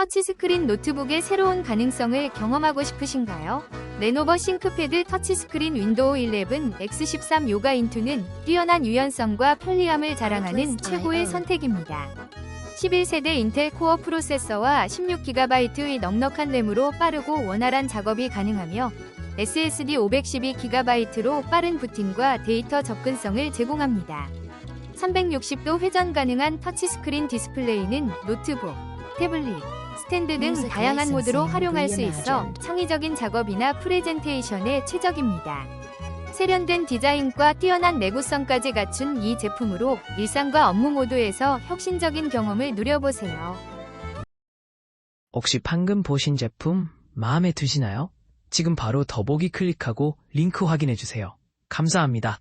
터치스크린 노트북의 새로운 가능성을 경험하고 싶으신가요? 레노버 싱크패드 터치스크린 윈도우 11 X13 요가 인투는 뛰어난 유연성과 편리함을 자랑하는 최고의 선택입니다. 11세대 인텔 코어 프로세서와 16GB의 넉넉한 램으로 빠르고 원활한 작업이 가능하며 SSD 512GB로 빠른 부팅과 데이터 접근성을 제공합니다. 360도 회전 가능한 터치스크린 디스플레이는 노트북, 태블릿, 스탠드 등 다양한 모드로 활용할 수 있어. 창의적인 작업이나 프레젠테이션에 최적입니다. 세련된 디자인과 뛰어난 내구성까지 갖춘 이 제품으로 일상과 업무 모두에서 혁신적인 경험을 누려보세요. 혹시 방금 보신 제품 마음에 드시나요? 지금 바로 더보기 클릭하고 링크 확인해 주세요. 감사합니다.